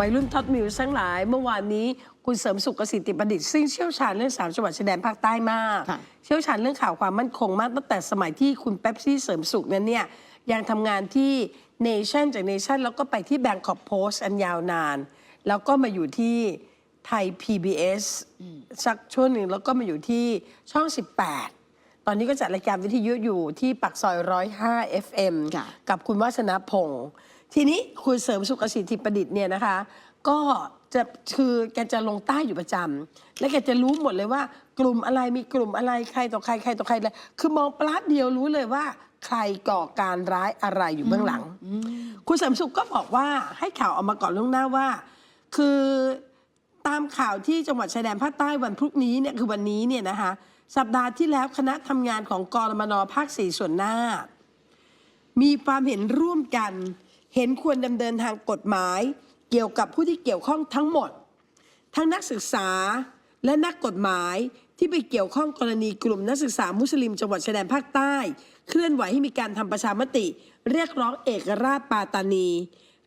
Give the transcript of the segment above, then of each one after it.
วัยรุ่นท็อตมิวส์ทั้งหลาย เมื่อวานนี้คุณเสริมสุขกสิทธิประดิษฐ์ซึ่งเชี่ยวชาญเรื่องสามจังหวัดชายแดนภาคใต้มากค่ะเชี่ยวชาญเรื่องข่าวความมั่นคงมากตั้งแต่สมัยที่คุณเป๊ปซี่เสริมสุขนั้นเนี่ยยังทำงานที่เนชั่นจากเนชั่นแล้วก็ไปที่แบงคอกโพสต์อันยาวนาน แล้วก็มาอยู่ที่ไทย PBS สักช่วงหนึ่งแล้วก็มาอยู่ที่ช่อง 18ตอนนี้ก็จัดรายการวิทยุอยู่ที่ปักซอย 105 FM ค่ะกับคุณวัฒนพงศ์ ทีนี้คุณเสริมสุขสิทธิประดิษฐ์เนี่ยนะคะ ก็จะคือแกจะลงใต้อยู่ประจำและแกจะรู้หมดเลยว่า กลุ่มอะไรมีกลุ่มอะไรใครต่อใครใครต่อใครเลยคือมองปลาดเดียวรู้เลยว่า ใครก่อการร้ายอะไรอยู่เบื้องหลัง คุณเสริมสุขก็บอกว่าให้ข่าวออกมาก่อนล่วงหน้าว่า คือตามข่าวที่จังหวัดชายแดนภาคใต้วันพรุ่งนี้เนี่ยคือวันนี้เนี่ยนะคะสัปดาห์ที่แล้วคณะทำงานของกรมนภาคสี่ส่วนหน้า มีความเห็นร่วมกัน เห็นควรดำเนินทางกฎหมาย เกี่ยวกับผู้ที่เกี่ยวข้องทั้งหมด ทั้งนักศึกษาและนักกฎหมายที่ไปเกี่ยวข้องกรณีกลุ่มนักศึกษามุสลิมจังหวัดชายแดนภาคใต้ เคลื่อนไหวให้มีการทำประชามติ เรียกร้องเอกราชปาตานี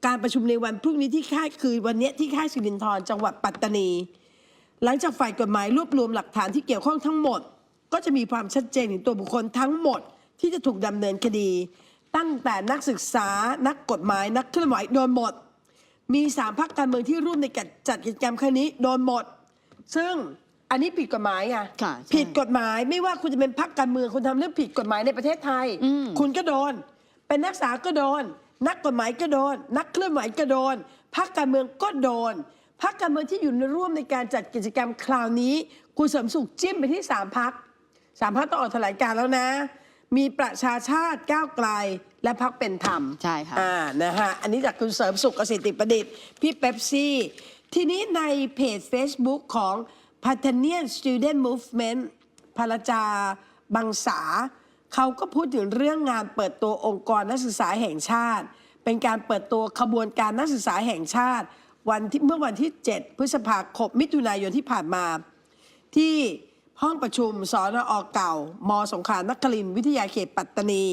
การประชุมในวันพรุ่งนี้ที่ค่ายคือวันนี้ที่ค่ายสิรินธรจังหวัดปัตตานี หลังจากฝ่ายกฎหมายรวบรวมหลักฐานที่เกี่ยวข้องทั้งหมด ก็จะมีความชัดเจนถึงตัวบุคคลทั้งหมดที่จะถูกดำเนินคดี ตั้งแต่นักศึกษานักกฎหมายนักเคลื่อนไหวโดนหมด มีสามพักการเมืองที่ร่วมในการจัดกิจกรรมครั้งนี้โดนหมด ซึ่งอันนี้ผิดกฎหมายไงค่ะใช่ผิดกฎหมายไม่ว่าคุณจะเป็นพักการเมืองคุณทำเรื่องผิดกฎหมายในประเทศไทย อืม คุณก็โดน เป็นนักศึกษาก็โดน นักกฎหมายก็โดน นักเคลื่อนไหวก็โดนพักการเมืองก็โดนพักการเมืองที่อยู่ในร่วมในการจัดกิจกรรมคราวนี้ คุณเสริมสุขจิ้มไปที่สามพักสามพักต้องออกแถลงการณ์แล้วนะ มีประชาชาติก้าวไกลและพักเป็นธรรมใช่ค่ะอ่านะฮะอันนี้จากคุณเสริมสุขกสิทธิประดิษฐ์พี่เป๊ปซี่ ทีนี้ในเพจ Facebook ของ p a t a n i a n Student Movement พลจาบังษาเขาก็พูดถึงเรื่องงานเปิดตัวองค์กรนักศึกษาแห่งชาติ เป็นการเปิดตัวขบวนการนักศึกษาแห่งชาติ วันที่เมื่อวันที่ 7 พฤษภาคมมิถุนายนที่ผ่านมา ที่ ห้องประชุมสอนอเก่า มสงขลานครินทร์วิทยาเขตปัตตานี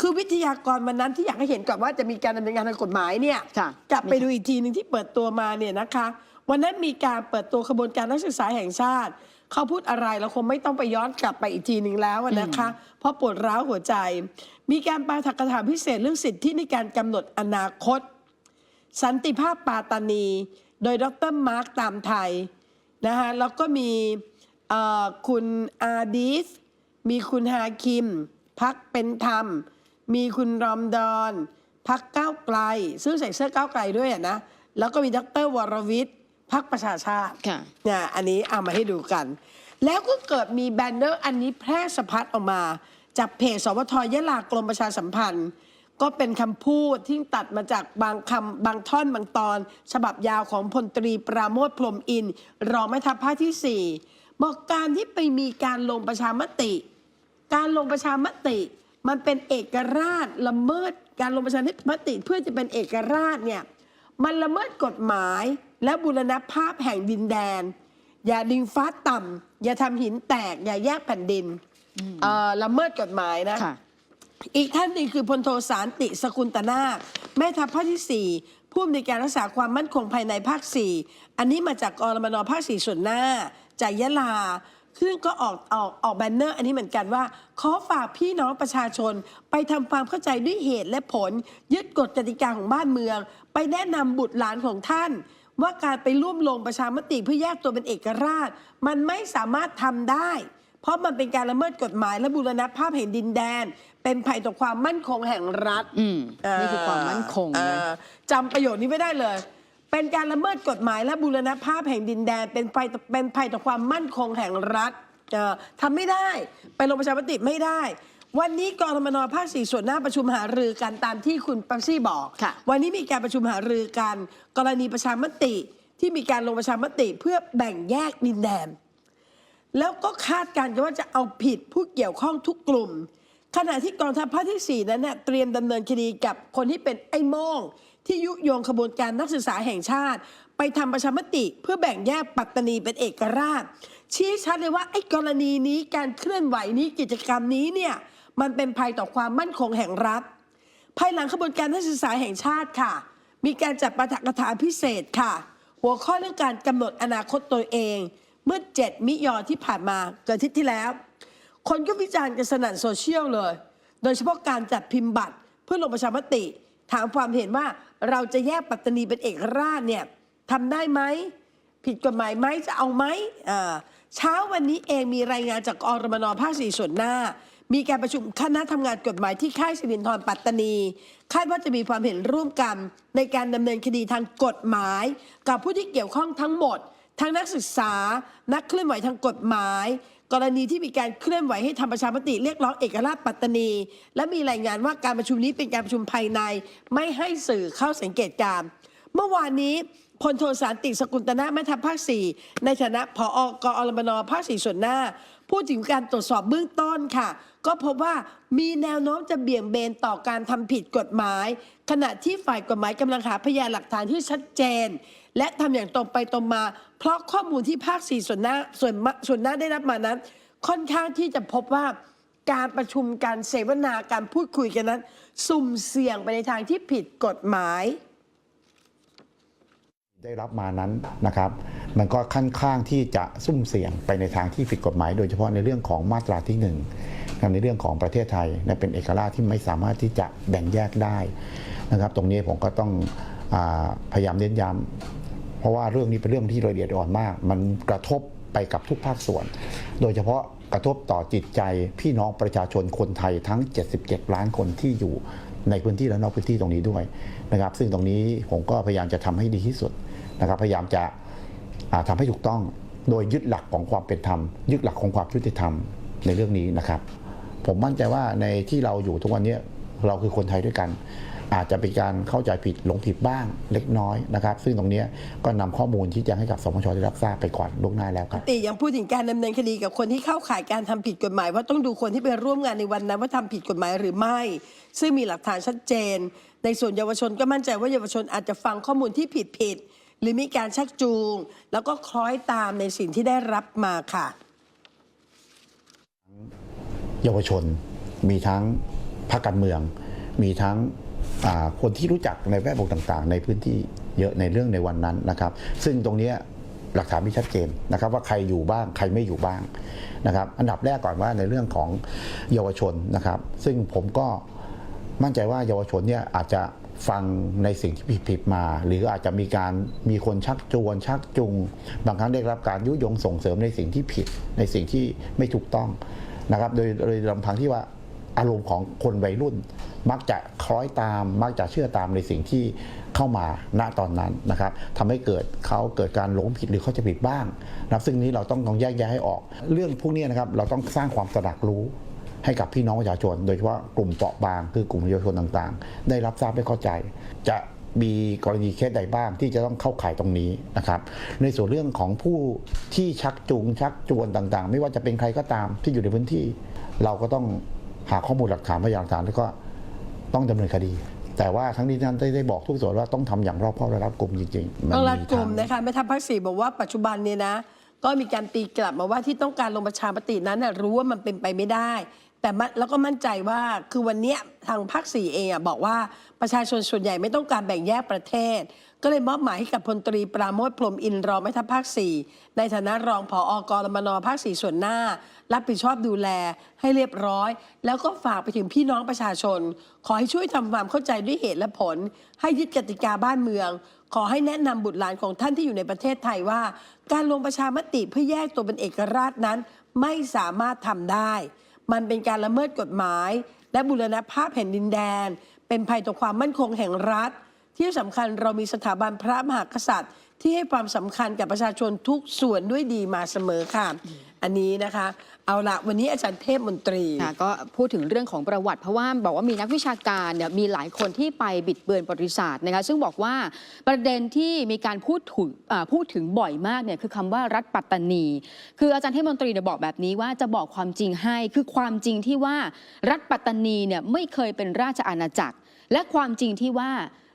คือวิทยากรวันนั้นที่อยากให้เห็นก่อนว่าจะมีการดำเนินงานทางกฎหมายเนี่ยค่ะกลับไปดูอีกทีหนึ่งที่เปิดตัวมาเนี่ยนะคะ วันนั้นมีการเปิดตัวขบวนการนักศึกษาแห่งชาติ เขาพูดอะไรเราคงไม่ต้องไปย้อนกลับไปอีกทีหนึ่งแล้วอะนะคะ เพราะปวดร้าวหัวใจ มีการปาฐกถาพิเศษเรื่องสิทธิในการกำหนดอนาคต สันติภาพปาตานี โดยดรมาร์คตามไทยนะคะแล้วก็มีเอ่อ คุณอาดีสมีคุณฮาคิม พักเป็นธรรม มีคุณรอมดอนพักก้าวไกล ซึ่งใส่เสื้อก้าวไกลด้วยอะนะ แล้วก็มีดรวรวิทย์พักประชาชาติค่ะเนี่ยอันนี้เอามาให้ดูกัน แล้วก็เกิดมีแบนเนอร์อันนี้แพร่สะพัดออกมา จากเพจสวทยะลากรมประชาสัมพันธ์ ก็เป็นคำพูดที่ตัดมาจากบางคำบางท่อนบางตอน ฉบับยาวของพลตรีปราโมทพรหมอินทร์รองแม่ทัพภาคที่ 4 บอกการที่ไปมีการลงประชามติ การลงประชามติ มันเป็นเอกราชละเมิด การลงประชามติเพื่อจะเป็นเอกราชเนี่ยมันละเมิดกฎหมายและบูรณภาพแห่งดินแดน อย่าดิงฟ้าต่ำอย่าทำหินแตก อย่าแยกแผ่นดินเอ่อละเมิดกฎหมายนะค่ะอีกท่านหนึ่งคือพลโทสารติสกุลตนาคแม่ทัพภาคที่ 4 ผู้อำนวยการรักษาความมั่นคงภายในภาค 4 อันนี้มาจากกรมนภาค 4 ส่วนหน้า จากยะลาซึ่งก็ออกออกออกแบนเนอร์อันนี้เหมือนกันว่า ขอฝากพี่น้องประชาชน ไปทำความเข้าใจด้วยเหตุและผล ยึดกฎกติกาของบ้านเมือง ไปแนะนำบุตรหลานของท่าน ว่าการไปร่วมลงประชามติเพื่อแยกตัวเป็นเอกราช มันไม่สามารถทำได้ เพราะมันเป็นการละเมิดกฎหมายและบูรณภาพแห่งดินแดน เป็นภัยต่อความมั่นคงแห่งรัฐอืมนี่คือความมั่นคงนะเอ่อจำประโยชน์นี้ไม่ได้เลย เป็นการละเมิดกฎหมายและบูรณภาพแห่งดินแดน เป็นภัยต่อเป็นภัยต่อความมั่นคงแห่งรัฐเอ่อทำไม่ได้ ไปลงประชามติไม่ได้ วันนี้กรมนภาคสี่ส่วนหน้าประชุมหารือกันตามที่คุณปั๊ซี่บอกค่ะวันนี้มีการประชุมหารือกัน กรณีประชามติที่มีการลงประชามติเพื่อแบ่งแยกดินแดน แล้วก็คาดการณ์กันว่าจะเอาผิดผู้เกี่ยวข้องทุกกลุ่ม ขณะที่กองทัพภาคที่ 4 นั้นเน่ยเตรียมดำเนินคดีกับคนที่เป็นไอ้โม่ง ที่ยุยงขบวนการนักศึกษาแห่งชาติ ไปทำประชามติเพื่อแบ่งแยกปัตตานีเป็นเอกราช ชี้ชัดเลยว่าไอ้กรณีนี้การเคลื่อนไหวนี้กิจกรรมนี้เนี่ยมันเป็นภัยต่อความมั่นคงแห่งรัฐ ภายหลังขบวนการนักศึกษาแห่งชาติค่ะ มีการจัดปาฐกถาพิเศษค่ะ หัวข้อเรื่องการกำหนดอนาคตตัวเอง เมื่อ 7 มิยอที่ผ่านมาเกิดทิตที่แล้ว คนก็วิจารณ์กันสนั่นโซเชียลเลย โดยเฉพาะการจัดพิมพ์บัตรเพื่อลงประชามติ ถามความเห็นว่า เราจะแยกปัตตานีเป็นเอกราชเนี่ยทำได้ไหมผิดกฎหมายไหมจะเอาไหมเช้าวันนี้เองมีรายงานจากอรมนภาคสี่ส่วนหน้า มีการประชุมคณะทำงานกฎหมายที่ค่ายสิรินทรปัตตานี คาดว่าจะมีความเห็นร่วมกันในการดำเนินคดีทางกฎหมาย กับผู้ที่เกี่ยวข้องทั้งหมด ทั้งนักศึกษา นักเคลื่อนไหวทางกฎหมาย กรณีที่มีการเคลื่อนไหวให้ทำประชามติเรียกร้องเอกราชปัตตานี และมีรายงานว่าการประชุมนี้เป็นการประชุมภายใน ไม่ให้สื่อเข้าสังเกตการเมื่อวานนี้พลโทสารติสกุลตนะแม่ทัพภาค4ในฐานะผอกอรมนภาค4ส่วนหน้า พูดถึงการตรวจสอบเบื้องต้นค่ะ ก็พบว่ามีแนวโน้มจะเบี่ยงเบนต่อการทำผิดกฎหมาย ขณะที่ฝ่ายกฎหมายกำลังหาพยานหลักฐานที่ชัดเจน และทำอย่างตรงไปตรงมา เพราะข้อมูลที่ภาค4ส่วนหน้าส่วนส่วนหน้าได้รับมานั้น ค่อนข้างที่จะพบว่าการประชุมการเสวนาการพูดคุยกันนั้น สุ่มเสี่ยงไปในทางที่ผิดกฎหมายได้รับมานั้นนะครับ มันก็ค่อนข้างที่จะซุ่มเสี่ยงไปในทางที่ผิดกฎหมาย โดยเฉพาะในเรื่องของมาตราที่หนึ่งในเรื่องของประเทศไทยนะเป็นเอกราชที่ไม่สามารถที่จะแบ่งแยกได้นะครับ ตรงนี้ผมก็ต้องอพยายามเน้นย้ำ เพราะว่าเรื่องนี้เป็นเรื่องที่ละเอียดอ่อนมาก มันกระทบไปกับทุกภาคส่วน โดยเฉพาะกระทบต่อจิตใจพี่น้องประชาชนคนไทยทั้ง 77 ล้านคนที่อยู่ในพื้นที่และนอกพื้นที่ตรงนี้ด้วยนะครับ ซึ่งตรงนี้ผมก็พยายามจะทำให้ดีที่สุดนะครับ พยายามจะทำาให้ถูกต้องโดยยึดหลักของความเป็นธรรม ยึดหลักของความยุติธรรมในเรื่องนี้นะครับ ผมมั่นใจว่าในที่เราอยู่ทุกวันนี้เราคือคนไทยด้วยกัน อาจจะเป็นการเข้าใจผิดหลงผิดบ้างเล็กน้อยนะครับ ซึ่งตรงนี้ก็นำข้อมูลที่จะให้กับสมชได้รับทราบไปก่อนล่วงหน้าแล้วครับติยังพูดถึงการดำเนินคดีกับคนที่เข้าข่ายการทำผิดกฎหมายว่าต้องดูคนที่ไปร่วมงานในวันนั้นว่าทำผิดกฎหมายหรือไม่ ซึ่งมีหลักฐานชัดเจน ในส่วนเยาวชนก็มั่นใจว่าเยาวชนอาจจะฟังข้อมูลที่ผิดผิดๆหรือมีการชักจูง แล้วก็คล้อยตามในสิ่งที่ได้รับมาค่ะ เยาวชนมีทั้งพรรคการเมือง มีทั้งอ่า คนที่รู้จักในแวดวงต่างๆ ในพื้นที่เยอะในเรื่องในวันนั้นนะครับ ซึ่งตรงนี้หลักฐานมีชัดเจนนะครับว่าใครอยู่บ้างใครไม่อยู่บ้างนะครับ อันดับแรกก่อนว่าในเรื่องของเยาวชนนะครับ ซึ่งผมก็มั่นใจว่าเยาวชนเนี่ยอาจจะฟังในสิ่งที่ผิดๆมา หรืออาจจะมีการมีคนชักชวนชักจูงบางครั้งได้รับการยุยงส่งเสริมในสิ่งที่ผิดในสิ่งที่ไม่ถูกต้องนะครับ โดยโดยลำพังที่ว่า อารมณ์ของคนวัยรุ่น มักจะคล้อยตาม มักจะเชื่อตามในสิ่งที่เข้ามาณตอนนั้นนะครับทำให้เกิดเขาเกิดการหลงผิดหรือเขาจะผิดบ้างนะซึ่งนี้เราต้องต้องแยกแยะให้ออก เรื่องพวกนี้นะครับเราต้องสร้างความตระหนักรู้ให้กับพี่น้องประชาชน โดยเฉพาะกลุ่มเปราะบางคือกลุ่มเยาวชนต่างๆ ได้รับทราบได้เข้าใจ จะมีกรณีเคสใดบ้างที่จะต้องเข้าข่ายตรงนี้นะครับ ในส่วนเรื่องของผู้ที่ชักจูงชักจวนต่างๆ ไม่ว่าจะเป็นใครก็ตามที่อยู่ในพื้นที่ เราก็ต้อง หาข้อมูลหลักฐานพยานหลักฐานแล้วก็ต้องดำเนินคดี แต่ว่าทั้งนี้ทั้งนั้นได้ได้บอกทุกส่วนว่าต้องทำอย่างรอบคอบและรัดกุมจริงๆมันต้องรัดกลุ่มนะคะแม่ทัพภาคสี่บอกว่าปัจจุบันเนี่ยนะ ก็มีการตีกลับมาว่าที่ต้องการลงประชามตินั้นรู้ว่ามันเป็นไปไม่ได้ แต่แล้วก็มั่นใจว่าคือวันนี้ทางภาคสี่เองบอกว่าประชาชนส่วนใหญ่ไม่ต้องการแบ่งแยกประเทศ ก็เลยมอบหมายให้กับพลตรีปราโมทพรมอินรองแม่ทัพภาคสี่ในฐานะรองผออกรมนภาคสี่ส่วนหน้า รับผิดชอบดูแลให้เรียบร้อย แล้วก็ฝากไปถึงพี่น้องประชาชน ขอให้ช่วยทำความเข้าใจด้วยเหตุและผล ให้ยึดกติกาบ้านเมือง ขอให้แนะนำบุตรหลานของท่านที่อยู่ในประเทศไทยว่า การลงประชามติเพื่อแยกตัวเป็นเอกราชนั้น ไม่สามารถทำได้ มันเป็นการละเมิดกฎหมาย และบุรณภาพแผ่นดินแดน เป็นภัยต่อความมั่นคงแห่งรัฐ ที่สำคัญเรามีสถาบันพระมหากษัตริย์ ที่ให้ความสำคัญกับประชาชนทุกส่วนด้วยดีมาเสมอค่ะ อันนี้นะคะ เอาละวันนี้อาจารย์เทพมนตรีก็พูดถึงเรื่องของประวัติเพราะว่าบอกว่ามีนักวิชาการเนี่ยมีหลายคนที่ไปบิดเบือนประวัติศาสตร์นะคะซึ่งบอกว่าประเด็นที่มีการพูดถึงพูดถึงบ่อยมากเนี่ยคือคำว่ารัฐปัตตานี คืออาจารย์เทพมนตรีเนี่ยบอกแบบนี้ว่าจะบอกความจริงให้คือความจริงที่ว่ารัฐปัตตานีเนี่ยไม่เคยเป็นราชอาณาจักร และความจริงที่ว่า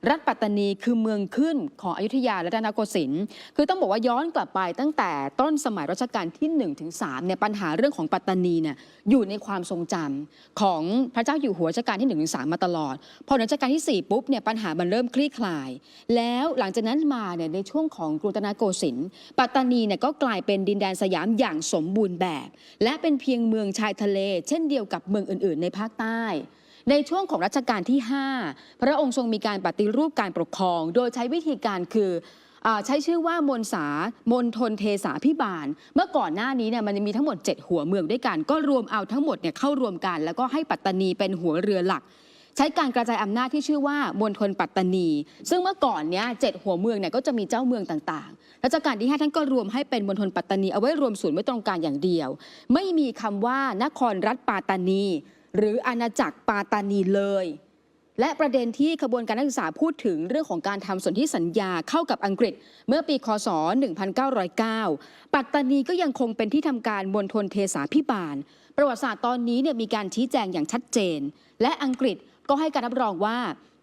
รัฐปัตตานีคือเมืองขึ้นของอยุธยาและรัตนโกสินทร์คือต้องบอกว่าย้อนกลับไปตั้งแต่ต้นสมัยรัชกาลที่1นถึงสเนี่ยปัญหาเรื่องของปัตตานีเนี่ยอยู่ในความทรงจำของพระเจ้าอยู่หัวรัชกาลที่1นถึงสมาตลอด พอรัชกาลที่ 4 ปุ๊บเนี่ยปัญหามันเริ่มคลี่คลาย แล้วหลังจากนั้นมาเนี่ยในช่วงของกรุงรัตนโกสินทร์ปัตตานีเนี่ยก็กลายเป็นดินแดนสยามอย่างสมบูรณ์แบบ และเป็นเพียงเมืองชายทะเล เช่นเดียวกับเมืองอื่น ๆ ในภาคใต้ ในช่วงของรัชกาลที่ 5 พระองค์ทรงมีการปฏิรูปการปกครอง โดยใช้วิธีการคือใช้ชื่อว่ามนสามนทนเทสาพิบาล เมื่อก่อนหน้านี้เนี่ยมันจะมีทั้งหมด 7 หัวเมืองด้วยกัน ก็รวมเอาทั้งหมดเนี่ยเข้ารวมกัน แล้วก็ให้ปัตตานีเป็นหัวเรือหลัก ใช้การกระจายอำนาจที่ชื่อว่ามณฑลปัตตานี ซึ่งเมื่อก่อนเนี้ยเจ็ดหัวเมืองเนี่ยก็จะมีเจ้าเมืองต่างๆรัชกาลที่5ท่านก็รวมให้เป็นมณฑลปัตตานีเอาไว้รวมศูนย์ไว้ตรงกลางอย่างเดียว ไม่มีคำว่านครรัฐปาตานี หรืออาณาจักรปาตานีเลย และประเด็นที่ขบวนการนักศึกษาพูดถึงเรื่องของการทำสนธิสัญญาเข้ากับอังกฤษ เมื่อปีคศ 1909 ปัตตานีก็ยังคงเป็นที่ทำการมณฑลเทสาพิบาล ประวัติศาสตร์ตอนนี้เนี่ยมีการชี้แจงอย่างชัดเจน และอังกฤษก็ให้การรับรองว่า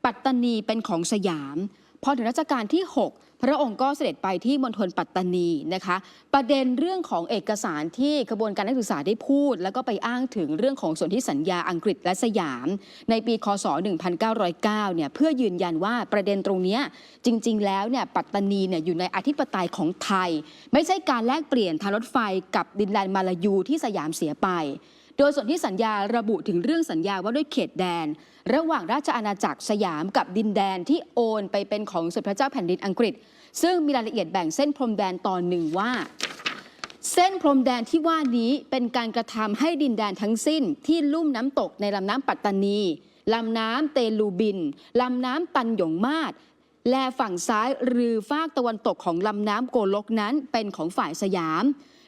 ปัตตานีเป็นของสยาม พอถึงรัชกาลที่ 6 พระองค์ก็เสด็จไปที่มณฑลปัตตานีนะคะ ประเด็นเรื่องของเอกสารที่ขบวนการนักศึกษาได้พูด แล้วก็ไปอ้างถึงเรื่องของส่วนธิสัญญาอังกฤษและสยาม ในปีคศ 1909 เนี่ยเพื่อยืนยันว่าประเด็นตรงนี้จริง ๆ แล้วเนี่ยปัตตานีเนี่ยอยู่ในอธิปไตยของไทย ไม่ใช่การแลกเปลี่ยนทางรถไฟกับดินแดนมาลายูที่สยามเสียไป โดยส่วนที่สัญญาระบุถึงเรื่องสัญญาว่าด้วยเขตแดน ระหว่างราชอาณาจักรสยามกับดินแดนที่โอนไปเป็นของสมเด็จพระเจ้าแผ่นดินอังกฤษ ซึ่งมีรายละเอียดแบ่งเส้นพรมแดนตอนหนึ่งว่า เส้นพรมแดนที่ว่านี้เป็นการกระทำให้ดินแดนทั้งสิ้นที่ลุ่มน้ำตกในลำน้ำปัตตานีลำน้ำเตลูบิน ลำน้ำตันหยงมาศและฝั่งซ้ายหรือฝากตะวันตกของลำน้ำโกลกนั้นเป็นของฝ่ายสยาม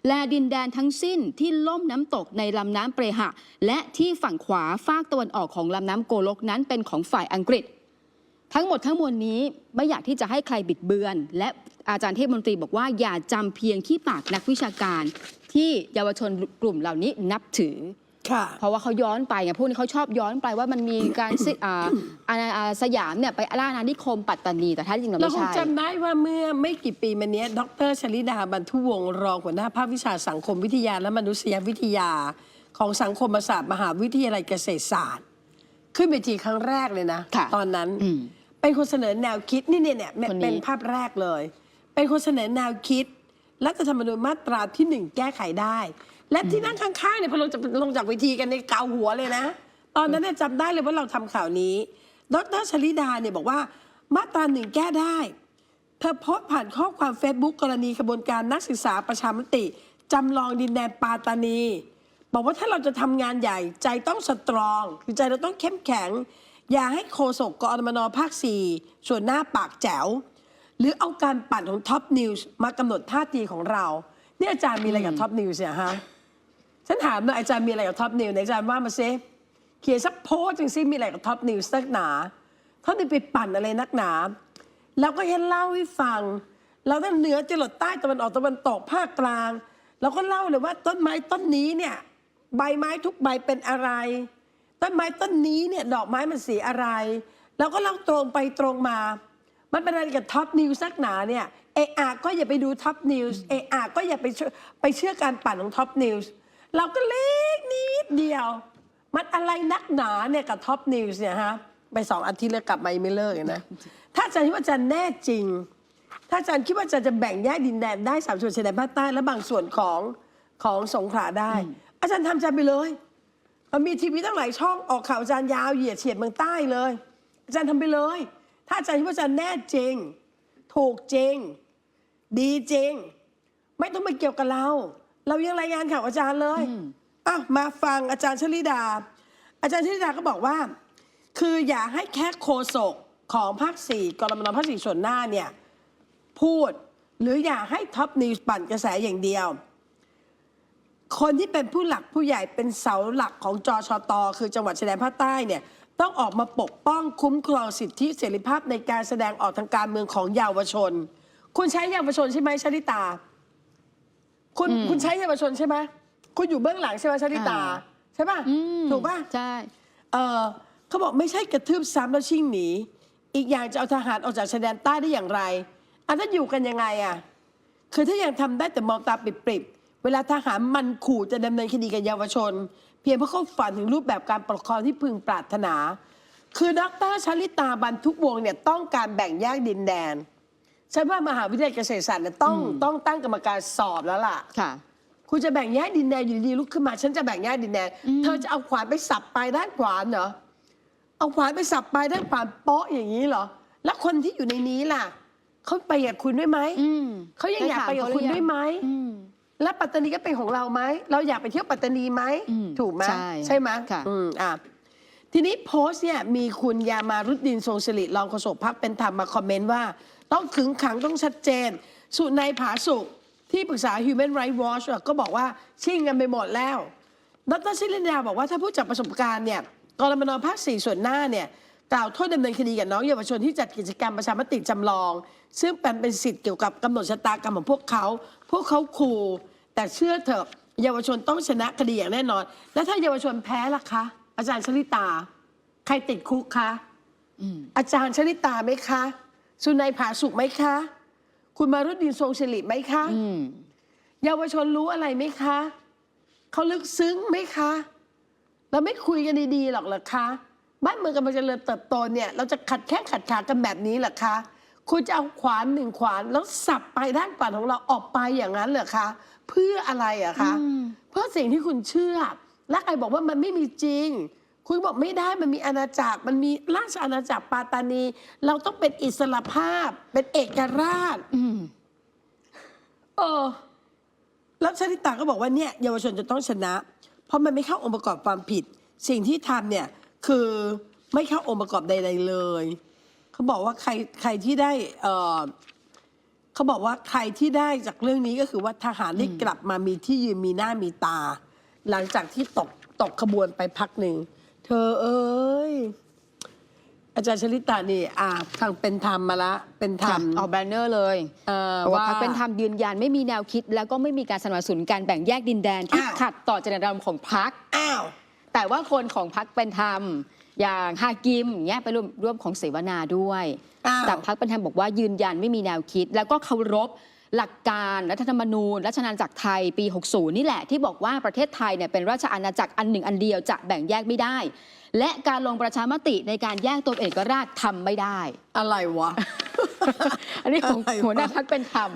และดินแดนทั้งสิ้นที่ล่มน้ำตกในลำน้ำเปรหะ และที่ฝั่งขวาฝากตะวันออกของลำน้ำโกลกนั้นเป็นของฝ่ายอังกฤษ ทั้งหมดทั้งมวลนี้ไม่อยากที่จะให้ใครบิดเบือน และอาจารย์เทพมนตรีบอกว่าอย่าจำเพียงที่ปากนักวิชาการ ที่เยาวชนกลุ่มเหล่านี้นับถือ เพราะว่าเขาย้อนไปไงพวกนี้เขาชอบย้อนไปว่ามันมีการสิอ่าอาณาอ่าสยามเนี่ยไปล่าอาณานิคมปัตตานีแต่แท้จริงเราเราไม่คงใช่ จำได้ว่าเมื่อไม่กี่ปีมาเนี้ยดรชลิดาบรรทุวงศ์รองหัวหน้าภาควิชาสังคมวิทยาและมนุษยวิทยา ของสังคมศาสตร์มหาวิทยาลัยเกษตรศาสตร์ ขึ้นเวทีครั้งแรกเลยนะ ค่ะตอนนั้น อืมเป็นคนเสนอแนวคิดนี่เนี่ยเนี่ยคนนี้ เป็นภาพแรกเลย เป็นคนเสนอแนวคิด รัฐธรรมนูญมาตราที่หนึ่งแก้ไขได้ และที่นั่งข้างๆเนี่ยพอลงจากลงจากเวทีกันในยเกาหัวเลยนะ ตอนนั้นเนี่ยจำได้เลยว่าเราทำข่าวนี้ ดรชลิดาเนี่ยบอกว่า มาตราหนึ่งแก้ได้ เธอโพสต์ผ่านข้อความเฟซบุ๊กกรณีกระบวนการนักศึกษาประชามติ จำลองดินแดนปาตานี บอกว่าถ้าเราจะทำงานใหญ่ใจต้องสตรอง คือใจเราต้องเข้มแข็ง อย่าให้โคศกกอรมนภาค4ส่วนหน้าปากแจ๋ว หรือเอาการปั่นของท็อปนิวส์มากำหนดท่าทีของเรานี่อาจารย์มีอะไรกับท็อปนิวส์เนี่ยฮะ ฉันถามหน่อยอาจารย์มีอะไรกับท็อปนิวส์ไหนอาจารย์ว่ามาซิเขียนสักโพสจังซิมีอะไรกับท็อปนิวส์นักหนาเขาได้ไปปั่นอะไรนักหนาเราก็แค่เล่าให้ฟัง เราตั้งเหนือจรดใต้ตะวันออกตะวันตกภาคกลางเราก็เล่าเลยว่าต้นไม้ต้นนี้เนี่ยใบไม้ทุกใบเป็นอะไร ต้นไม้ต้นนี้เนี่ยดอกไม้มันสีอะไรเราก็เล่าตรงไปตรงมา มันเป็นอะไรกับท็อปนิวส์นักหนาเนี่ยเออะก็อย่าไปดูท็อปนิวส์เออะก็อย่าไปไปเชื่อการปั่นของท็อปนิวส์ เราก็เล็กนิดเดียว มันอะไรนักหนาเนี่ยกับท็อปนิวส์เนี่ยฮะไปสองอาทิตย์แล้วกลับมายังไม่เลิกเลยนะ ถ้าอาจารย์คิดว่าอาจารย์แน่จริง ถ้าอาจารย์คิดว่าอาจารย์จะแบ่งแยกดินแดนได้สามส่วนชายแดนภาคใต้และบางส่วนของของสงขลาได้ อาจารย์ทำอาจารย์ไปเลยมันมีทีวีตั้งหลายช่องออกข่าวอาจารย์ยาวเหยียดเฉียดเมืองใต้เลย อาจารย์ทำไปเลย ถ้าอาจารย์คิดว่าอาจารย์แน่จริง ถูกจริง ดีจริง ไม่ต้องมาเกี่ยวกับเรา เรายังรายงานข่าวอาจารย์เลยอะมาฟังอาจารย์ชลิดา อาจารย์ชลิดาก็บอกว่า คืออย่าให้แค่โคศกของภาคสี่กรมนภาคสี่ส่วนหน้าเนี่ยพูดหรืออย่าให้ท็อปนิวส์ปั่นกระแสอย่างเดียว คนที่เป็นผู้หลักผู้ใหญ่เป็นเสาหลักของจชตคือจังหวัดชายแดนภาคใต้เนี่ยต้องออกมาปกป้องคุ้มครองสิทธิเสรีภาพในการแสดงออกทางการเมืองของเยาวชน คุณใช้เยาวชนใช่ไหมชลิตา คุณคุณใช้เยาวชนใช่ไหมคุณอยู่เบื้องหลังใช่ไหมชลิตาอ่าใช่ป่ะอืมถูกป่ะใช่เออเขาบอกไม่ใช่กระทืบซ้ำแล้วชิ่งหนี อีกอย่างจะเอาทหารออกจากชายแดนใต้ได้อย่างไรอันนั้นอยู่กันยังไงอะคือถ้ายังทำได้แต่มองตาปริบๆเวลาทหารมันขู่จะดำเนินคดีกับเยาวชน เพียงเพราะเขาฝันถึงรูปแบบการปกครองที่พึงปรารถนา คือดรชลิตาบันทุกวงศ์เนี่ยต้องการแบ่งแยกดินแดน ฉันว่ามหาวิทยาลัยเกษตรศาสตร์เนี่ยต้องต้องตั้งกรรมการสอบแล้วล่ะ ค่ะ คุณจะแบ่งแยกดินแดนอยู่ดีๆลุกขึ้นมา ฉันจะแบ่งแยกดินแดน เธอจะเอาขวานไปสับปลายด้านขวานเหรอ เอาขวานไปสับปลายด้านขวานโป๊ะอย่างนี้เหรอ แล้วคนที่อยู่ในนี้ล่ะ เขาไปกับคุณด้วยไหม อืมเขายังอยากไปกับคุณด้วยไหม อืม และปัตตานีก็เป็นของเราไหม เราอยากไปเที่ยวปัตตานีไหม อืมถูกไหมใช่ใช่ไหมค่ะ อืมอะ ทีนี้โพสต์เนี่ยมีคุณยามารุดดินทรงสิริรองโฆษกพักเป็นธรรมมาคอมเมนต์ว่า ต้องขึงขังต้องชัดเจน สุนัยผาสุกที่ปรึกษา Human Rights Watch ก็บอกว่าชิ่งกันไปหมดแล้ว ดรชิลินดาบอกว่าถ้าพูดจากประสบการณ์เนี่ยกรมนภาคสี่ส่วนหน้าเนี่ยกล่าวโทษดำเนินคดีกับน้องเยาวชนที่จัดกิจกรรมประชามติจำลอง ซึ่งเป็นเป็นสิทธิ์เกี่ยวกับกำหนดชะตากรรมของพวกเขา พวกเขาขู่แต่เชื่อเถอะเยาวชนต้องชนะคดีอย่างแน่นอน แล้วถ้าเยาวชนแพ้ล่ะคะ อาจารย์ชลิตา ใครติดคุกคะอืมอาจารย์ชลิตาไหมคะ สุนัยผาสุกไหมคะ คุณมารุดดินทรงศิริไหมคะอืมเยาวชนรู้อะไรไหมคะ เขาลึกซึ้งไหมคะ เราไม่คุยกันดีๆหรอกเหรอคะบ้านเมืองกำลังเจริญเติบโตเนี่ย เราจะขัดแข้งขัดขากันแบบนี้เหรอคะคุณจะเอาขวานหนึ่งขวานแล้วสับไปด้านขวานของเราออกไปอย่างนั้นเหรอคะ เพื่ออะไรอะคะอืมเพื่อสิ่งที่คุณเชื่อ และใครบอกว่ามันไม่มีจริง คุณบอกไม่ได้มันมีอาณาจักรมันมีราชอาณาจักรปาตานี เราต้องเป็นอิสระภาพ เป็นเอกราชอืมเออแล้วชนิตาก็บอกว่าเนี่ยเยาวชนจะต้องชนะ เพราะมันไม่เข้าองค์ประกอบความผิด สิ่งที่ทำเนี่ยคือไม่เข้าองค์ประกอบใด ๆ เลย เขาบอกว่าใครใครที่ได้เออเขาบอกว่าใครที่ได้จากเรื่องนี้ก็คือว่าทหารที่กลับมามีที่ยืนมีหน้ามีตา หลังจากที่ตกตกขบวนไปพักหนึ่ง เธอเอ้ย อาจารย์ชลิตานี่ อ่าทางเป็นธรรมมาละ เป็นธรรค่ะมออกแบนเนอร์เลยเอ่อบอกว่าว่า พรรคเป็นธรรมยืนยันไม่มีแนวคิด แล้วก็ไม่มีการสนับสนุนการแบ่งแยกดินแดนที่อ้าว ขัดต่อเจตนารมณ์ของพรรคอ้าว แต่ว่าคนของพรรคเป็นธรรม อย่างฮากิมอย่างเงี้ยไปร่วมร่วมของเสวนาด้วย อ้าว แต่พรรคเป็นธรรมบอกว่ายืนยันไม่มีแนวคิด แล้วก็เคารพ หลักการรัฐธรรมนูญรัชอาณาจักรไทยปี 60 นี่แหละที่บอกว่าประเทศไทยเนี่ยเป็นราชอาณาจักรอันหนึ่งอันเดียวจะแบ่งแยกไม่ได้ และการลงประชามติในการแยกตัวเอกราชทำไม่ได้ อะไรวะ อันนี้ของอะไรวะหัวหน้าพักเป็นธรรม